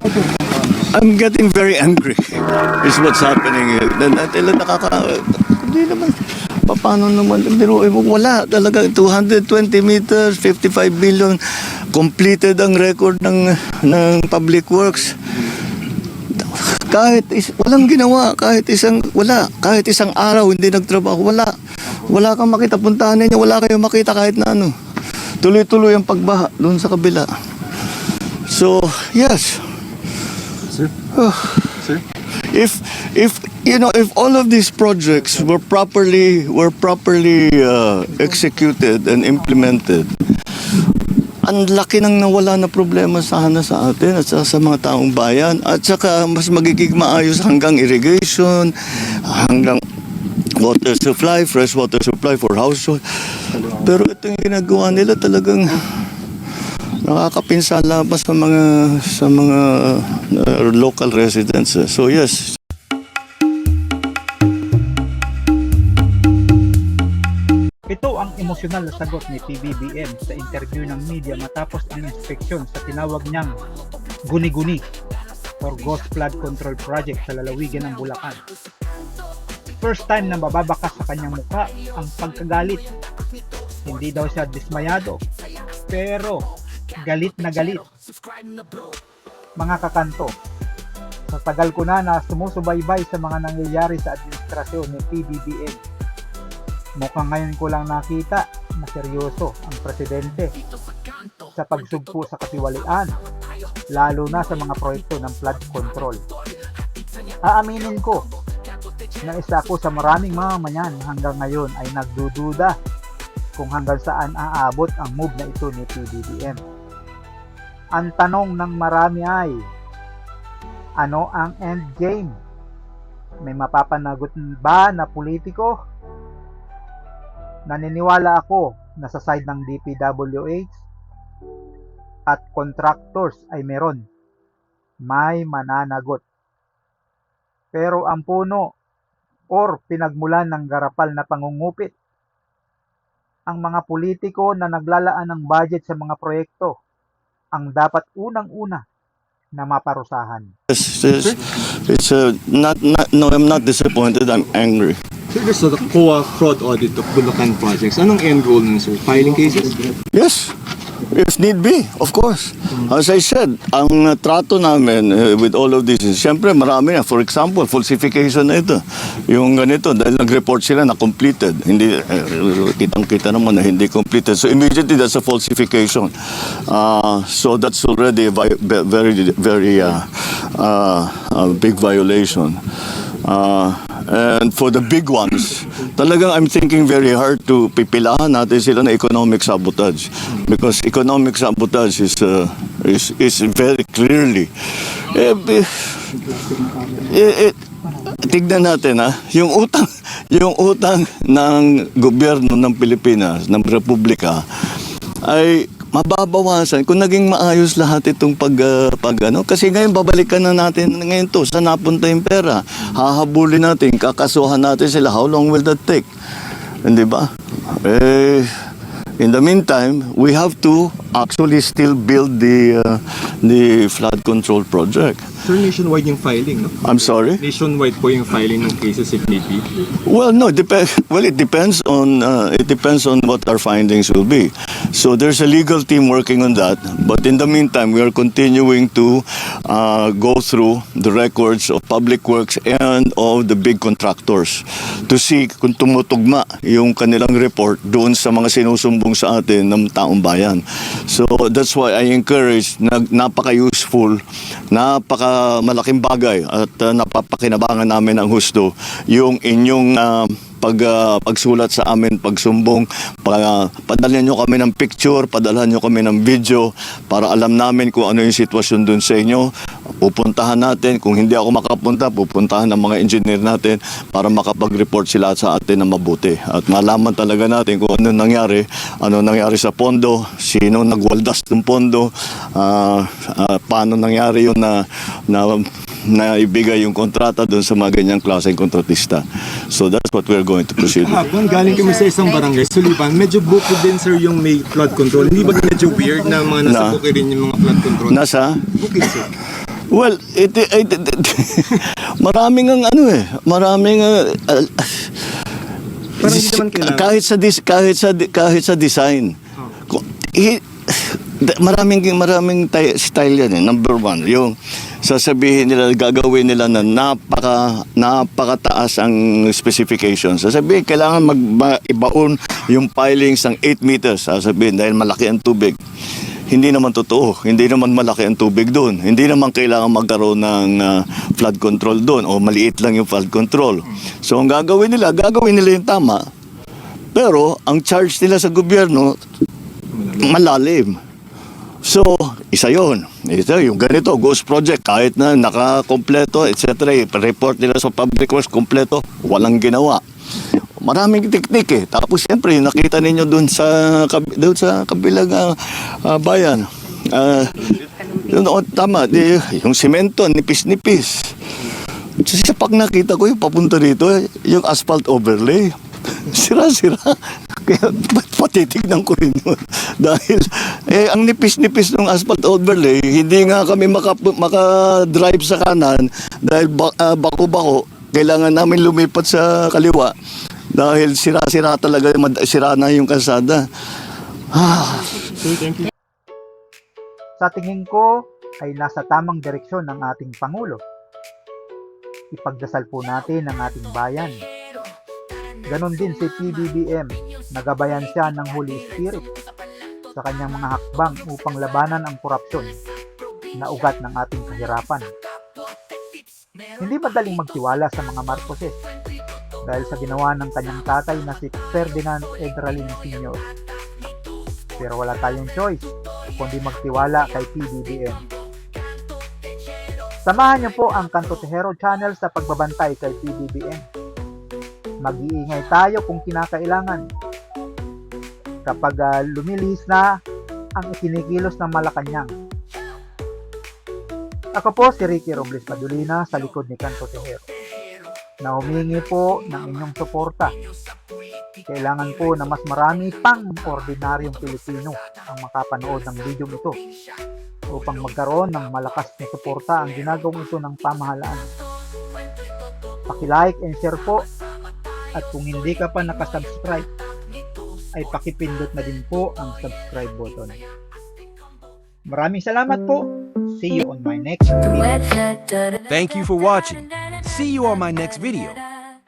I'm getting very angry is what's happening here. Na, tila nakaka... Hindi naman. Pa- Paano naman? Biruin mo, wala. Talaga 220 meters, 55 billion. Completed ang record ng, ng public works. Kahit is, walang ginawa, kahit isang, wala. Kahit isang araw, hindi nagtrabaho, wala. Wala kang makita, puntahan ninyo, wala kayong makita kahit na ano. Tuloy-tuloy ang pagbaha doon sa kabila. So, yes. Sir? Sir? if if you know if all of these projects were properly were properly uh, executed and implemented ang laki nang nawala na problema sana sa atin at sa, sa mga taong bayan at saka mas magiging maayos hanggang irrigation hanggang water supply fresh water supply for household pero ito yung ginagawa nila talagang nakakapinsala pa sa mga sa mga uh, local residents. So yes, Ito ang emosyonal na sagot ni PBBM sa interview ng media matapos ang inspeksyon sa tinawag niyang guni-guni or Ghost Flood Control Project sa lalawigan ng Bulacan. First time na mababakas sa kanyang muka ang pagkagalit. Hindi daw siya dismayado, pero galit na galit. Mga kakanto, sa tagal ko na na sumusubaybay sa mga nangyayari sa administrasyon ni PBBM, Mukhang ngayon ko lang nakita na seryoso ang presidente sa pagsugpo sa katiwalian, lalo na sa mga proyekto ng flood control. Aaminin ko na isa ako sa maraming mamamayan hanggang ngayon ay nagdududa kung hanggang saan aabot ang move na ito ni PBBM. Ang tanong ng marami ay, ano ang end game? May mapapanagot ba na politiko naniniwala ako na sa side ng DPWH at contractors ay meron. May mananagot. Pero ang puno or pinagmulan ng garapal na pangungupit ang mga politiko na naglalaan ng budget sa mga proyekto ang dapat unang-una na maparusahan. it's, it's, it's uh, not, not no, I'm not disappointed. I'm angry. Sir, there's a COA fraud audit of Bulacan projects. Anong end goal nun, sir? Filing cases? Yes, if need be, of course. As I said, ang trato namin uh, with all of this is, siyempre marami na. For example, falsification na ito. Yung ganito, dahil nag-report sila na completed. Hindi, uh, kitang-kita naman na hindi completed. So immediately, that's a falsification. Uh, so that's already a very, very uh, uh, uh, big violation. Uh, and for the big ones, talagang I'm thinking very hard to pipilahan natin sila na economic sabotage. Because economic sabotage is, uh, is, is very clearly, eh, eh, eh, tignan natin ha, yung utang, yung utang ng gobyerno ng Pilipinas, ng Republika, ay mababawasan kung naging maayos lahat itong pag, ah, pag ano. Kasi ngayon babalikan na natin ngayon to, saan napunta yung pera? Hahabulin natin, kakasuhan natin sila. How long will that take? Hindi ba? Eh, in the meantime, we have to actually still build the uh, the flood control project. Sir, nationwide yung filing, no? I'm sorry? Nationwide po yung filing ng cases if need be. Well, no, dep- well, it depends on uh, it depends on what our findings will be. So there's a legal team working on that. But in the meantime, we are continuing to uh, go through the records of public works and of the big contractors to see kung tumutugma yung kanilang report doon sa mga sinusumbong sa atin ng taong bayan. So that's why I encourage na napaka-useful, napaka malaking bagay at uh, napapakinabangan namin ang husto yung inyong uh, pag uh, pagsulat sa amin, pagsumbong, pa, padalhan nyo kami ng picture, padalhan nyo kami ng video para alam namin kung ano yung sitwasyon dun sa inyo. Pupuntahan natin, kung hindi ako makapunta, pupuntahan ng mga engineer natin para makapag-report sila sa atin na mabuti. At malaman talaga natin kung ano nangyari, ano nangyari sa pondo, sino nagwaldas ng pondo, ah, ah, paano nangyari yun na, na na ibigay yung kontrata doon sa mga ganyang klaseng kontratista. So that's what we're going to proceed with. Kahapon, galing kami sa isang barangay, Suliban. Medyo bukid din, sir, yung may flood control. Hindi ba medyo weird na mga nasa Na? bukid rin yung mga flood control? Nasa? Bukid, sir. Well, it, it, it- maraming ang ano eh, maraming uh, uh, Parang hindi naman kailangan. kahit sa dis, kahit sa kahit sa design. I- da- maraming maraming style yan eh. Number one, yung sasabihin nila, gagawin nila na napaka, napakataas ang specifications. Sasabihin, kailangan mag, ma- ibaon yung pilings ng 8 meters. Sasabihin, dahil malaki ang tubig. Hindi naman totoo. Hindi naman malaki ang tubig doon. Hindi naman kailangan magkaroon ng ah, flood control doon o maliit lang yung flood control. So ang gagawin nila, gagawin nila yung tama. Pero ang charge nila sa gobyerno, malalim. So, isa yon. Ito, yung ganito, ghost project, kahit na nakakompleto, etc. report nila sa public works, kompleto, walang ginawa. Maraming teknik eh. Tapos siyempre, nakita ninyo dun sa, dun sa kabilang ah, ah, bayan. Ah, yun, oh, tama, di, yung simento, nipis-nipis. Kasi sa pag nakita ko yung papunta dito, eh, yung asphalt overlay. Sira-sira. Kaya pat- patitignan ko rin yun. Dahil eh, ang nipis-nipis ng asphalt overlay, hindi nga kami maka, maka-drive sa kanan dahil ba, ah, bako-bako. Kailangan namin lumipat sa kaliwa dahil sira-sira talaga, sira na yung kalsada. Sa tingin ko ay nasa tamang direksyon ng ating Pangulo. Ipagdasal po natin ang ating bayan. Ganon din si PBBM, nagabayan siya ng Holy Spirit sa kanyang mga hakbang upang labanan ang korupsyon na ugat ng ating kahirapan. Hindi madaling magtiwala sa mga Marcoses dahil sa ginawa ng kanyang tatay na si Ferdinand Edralin Sr. Pero wala tayong choice kundi magtiwala kay PBBM. Samahan niyo po ang Kanto Tejero channel sa pagbabantay kay PBBM. Mag-iingay tayo kung kinakailangan. Kapag ah, lumilihis na ang ikinikilos ng Malacanang. Ako po si Ricky Robles Madulina sa likod ni Kanto Tejero na humingi po ng inyong suporta kailangan po na mas marami pang ordinaryong Pilipino ang makapanood ng video ito upang magkaroon ng malakas na suporta ang ginagawang ito ng pamahalaan. Paki-like and share po at kung hindi ka pa nakasubscribe ay pakipindot na din po ang subscribe button. Maraming salamat po. See you on my next video. Thank you for watching. See you on my next video.